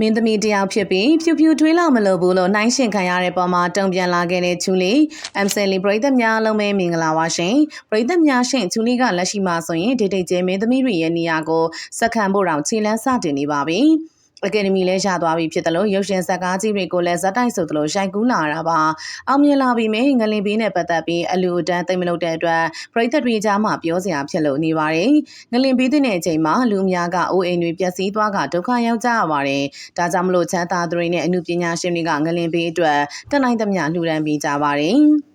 မင်းသမီးတယောက်ဖြစ်ပြီးဖြူဖြူထွေးလောက်မလို့ဘူးလို့နှိုင်းရှင်ခံရတဲ့ပုံမှာတုံ့ပြန်လာခဲ့တဲ့ချူလီအမ်ဆယ်လီပရိသတ်များအလုံးပဲမင်္ဂလာပါရှင်ပရိသတ်များရှင်ချူလီကလက်ရှိမှာဆိုရင်ဒေတိတ်ကျဲမင်းသမီးတွေရဲ့နေရာကိုစက္ကန့်ဖို့တောင်ခြေလန်းစတင်နေပါပြီ အကယ်ဒမီလည်းရသွားပြီဖြစ်တယ်လို့ရုပ်ရှင်ဇာတ်ကားကြီးတွေကိုလည်းဇက်တိုက်ဆိုသလိုရိုက်ကူးလာတာပါအောင်မြင်လာပြီမယ်ငလင်ဘေးနဲ့ပတ်သက်ပြီးအလူအတန်းသိမ့်မလို့တဲ့အတွက်ပရိသတ်တွေကြားမှာပြောစရာဖြစ်လို့နေပါတယ်ငလင်ဘေးတဲ့အချိန်မှာလူအများကအိုးအိမ်တွေပျက်စီးသွားကဒုက္ခရောက်ကြရပါတယ်ဒါကြောင့်မလို့ချမ်းသာသူတွေနဲ့အမှုပညာရှင်တွေကငလင်ဘေးအတွက်တက်နိုင်သမျှလှူဒန်းပေးကြပါတယ်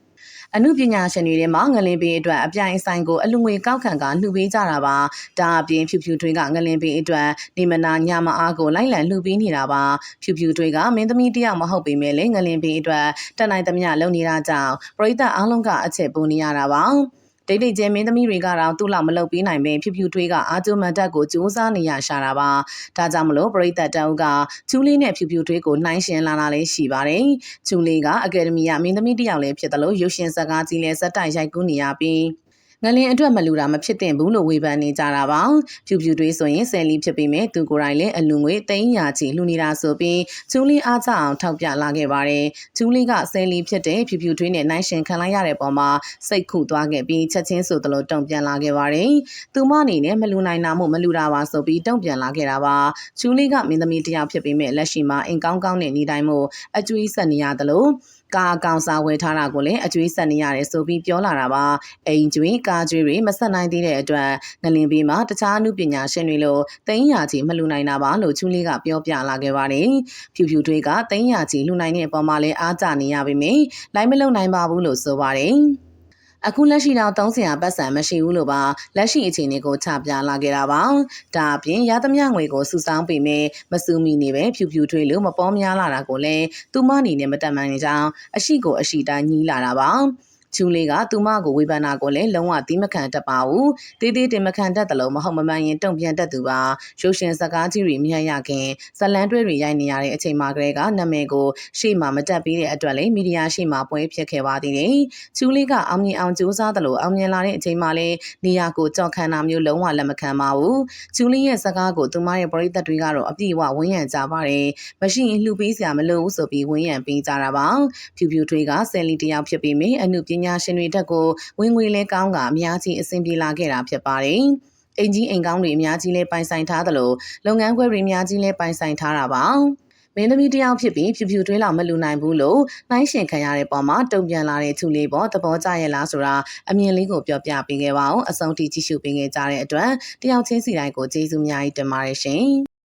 အမှုပညာရှင်တွေထဲမှာငလင်ပေးအတွက်အပြိုင်ဆိုင်ကိုအလူငွေကောက်ခံကလှူပေးကြတာပါဒါအပြင်ဖြူဖြူထွေးကငလင်ပေးအတွက်နေမနာညမအားကိုလိုက်လံလှူပေးနေတာပါဖြူဖြူထွေးကမင်းသမီးတယောက်မဟုတ်ပေမဲ့လည်းငလင်ပေးအတွက်တက်နိုင်သမျှလုပ်နေတာကြောင့်ပရိသတ်အားလုံးကအချက်ပိုနေရတာပါ ဒိတ်ဒိတ်ကျဲမင်းသမီးတွေကတော့သူ့လောက်မလုပ်ပေးနိုင်ပဲဖြူဖြူထွေးကအာကျိုမန်တက်ကိုစူးစမ်းနေရရှာတာပါဒါကြောင့်မလို့ပရိသတ်တအုပ်ကချူလေးနဲ့ဖြူဖြူထွေးကိုနှိုင်းရှင်လာတာလည်းရှိပါတယ်ချူလေးကအကယ်ဒမီကမင်းသမီးတယောက်လည်းဖြစ်တယ်လို့ရုပ်ရှင်ဇာတ်ကားကြီးလည်းဇက်တိုက်ရိုက်ကူးနေရပြီး ငလင်အတွက်မလူတာမဖြစ်သင့်ဘူးလို့ဝေဖန်နေကြတာပါဖြူဖြူတွေးဆိုရင်ဆယ်လီဖြစ်ပေမဲ့သူကိုယ်တိုင်လည်းအလူငွေသိန်းရာချီလှူနေတာဆိုပြီးကျူးလီအားကြအောင်ထောက်ပြလာခဲ့ပါတယ်ကျူးလီကဆယ်လီဖြစ်တဲ့ဖြူဖြူတွေးနဲ့နိုင်ရှင်ခံလိုက်ရတဲ့ပုံမှာစိတ်ခုသွားခဲ့ပြီးချက်ချင်းဆိုသလိုတုံ့ပြန်လာခဲ့ပါတယ်သူမအနေနဲ့မလူနိုင်တာမို့မလူတာပါဆိုပြီးတုံ့ပြန်လာခဲ့တာပါကျူးလီကမင်းသမီးတယောက်ဖြစ်ပေမဲ့လက်ရှိမှာအိမ်ကောင်းကောင်းနဲ့နေတိုင်းမို့အကျွေးဆက်နေရသလို ကာအကောင်စာဝယ်ထားတာကိုလည်းအကျွေးဆက်နေရတယ်ဆိုပြီးပြောလာတာပါအိမ်ကျွေးကာကျွေးတွေမဆက်နိုင်သေးတဲ့အတွက်ငလင်ဘေးမှာတခြားအမှုပညာရှင်တွေလိုတိန်းရာကြီးမလူနိုင်တာပါလို့ချူလေးကပြောပြလာခဲ့ပါတယ်ဖြူဖြူတွေကတိန်းရာကြီးလူနိုင်တဲ့အပေါ်မှာလည်းအားကြနေရပါမယ်လိုက်မလုံနိုင်ပါဘူးလို့ဆိုပါတယ် အခုလက်ရှိတော့သုံးစရာပတ်စံမရှိဘူးလို့ပါလက်ရှိအခြေအနေကိုချပြလာခဲ့တာပါဒါအပြင်ရသမျှငွေကိုစုဆောင်းပေးမယ်မစူမီနေပဲဖြူဖြူထွေးလို့မပေါ်များလာတာကိုလည်းသူမအနေနဲ့မတတ်မှန်နေကြောင်းအရှိကိုအရှိတိုင်းညီးလာတာပါ ကျူလေးကသူမကိုဝေဖန်တာကိုလည်းလုံးဝသီးမခံတတ်ပါဘူး။တေးသေးတင်မခံတတ်တယ်လို့မဟုတ်မမှန်ရင်တုံ့ပြန်တတ်သူပါ။ရုပ်ရှင်စကားကြီးတွေမြင်ရခင်ဇလန်းတွဲတွေရိုက်နေရတဲ့အချိန်မှာကလေးကနာမည်ကိုရှေ့မှာမတက်ပြီးတဲ့အတွက်လည်းမီဒီယာရှေ့မှာပွဲဖြစ်ခဲ့ပါသေးတယ်။ကျူလေးကအောင်မြင်အောင်ကြိုးစားတယ်လို့အောင်မြင်လာတဲ့အချိန်မှာလည်းနေရာကိုကြောက်ခံတာမျိုးလုံးဝလက်မခံပါဘူး။ကျူလေးရဲ့စကားကိုသူမရဲ့ပရိသတ်တွေကတော့အပြည့်အဝဝန်းရံကြပါတယ်။မရှိရင်လှူပေးစရာမလိုဘူးဆိုပြီးဝန်းရံပေးကြတာပါ။ဖြူဖြူထွေးကဆယ်လီတယောက်ဖြစ်ပြီးမြအမှုပညာရှင်တွေတက်ကိုဝင်ငွေလဲကောင်းကအများကြီးအဆင်ပြေလာခဲ့တာဖြစ်ပါတယ်။အင်ကြီးအိမ်ကောင်းတွေအများကြီးလဲပိုင်ဆိုင်ထားသလိုလုပ်ငန်းခွဲတွေအများကြီးလဲပိုင်ဆိုင်ထားတာပါ။မင်းသမီးတယောက်ဖြစ်ပြီးဖြူဖြူထွေးလောက်မလူနိုင်ဘူးလို့နှိုင်းရှင်ခံရတဲ့ပုံမှာတုံ့ပြန်လာတဲ့သူလေးပေါ်သဘောကျရဲ့လားဆိုတာအမြင်လေးကိုပြောပြပေးခဲ့ပါအောင်အဆုံးထိကြည့်ရှုပေးခဲ့ကြတဲ့အတွက်တယောက်ချင်းစီတိုင်းကိုကျေးဇူးအများကြီးတင်ပါတယ်ရှင်